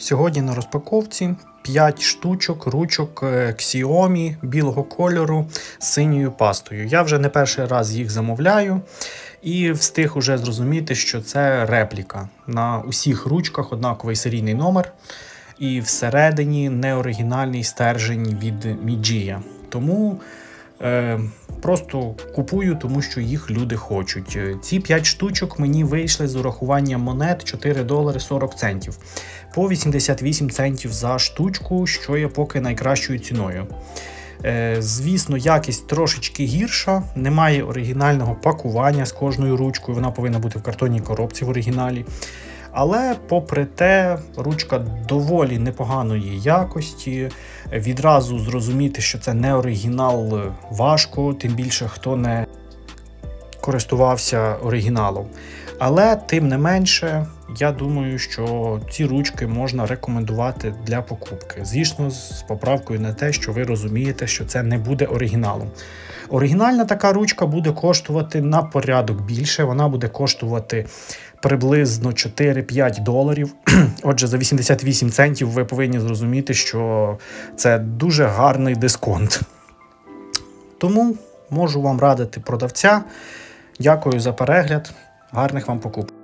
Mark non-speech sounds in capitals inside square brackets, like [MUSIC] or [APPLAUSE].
Сьогодні на розпаковці 5 штучок ручок е, Xiaomi білого кольору з синьою пастою. Я вже не перший раз їх замовляю і встиг уже зрозуміти, що це репліка. На усіх ручках однаковий серійний номер, і всередині неоригінальний стержень від Mijia. Тому е, просто купую, тому що їх люди хочуть. Е, Ці 5 штучок мені вийшли з урахуванням монет 4 долари 40 центів по 88 центів за штучку, що є поки найкращою ціною. Е, Звісно, якість трошечки гірша, немає оригінального пакування з кожною ручкою, вона повинна бути в картонній коробці в оригіналі. Але, попри те, ручка доволі непоганої якості. Відразу зрозуміти, що це не оригінал, е, важко, тим більше хто не користувався оригіналом. Але тим не менше, я думаю, що ці ручки можна рекомендувати для покупки. Звісно, з поправкою на те, що ви розумієте, що це не буде оригіналом. Оригінальна така ручка буде коштувати на порядок більше. Вона буде коштувати приблизно 4-5 доларів. [CLEARS THROAT] Отже, за 88 центів ви повинні зрозуміти, що це дуже гарний дисконт. Тому можу вам радити продавця. Дякую за перегляд. Гарних вам покупок.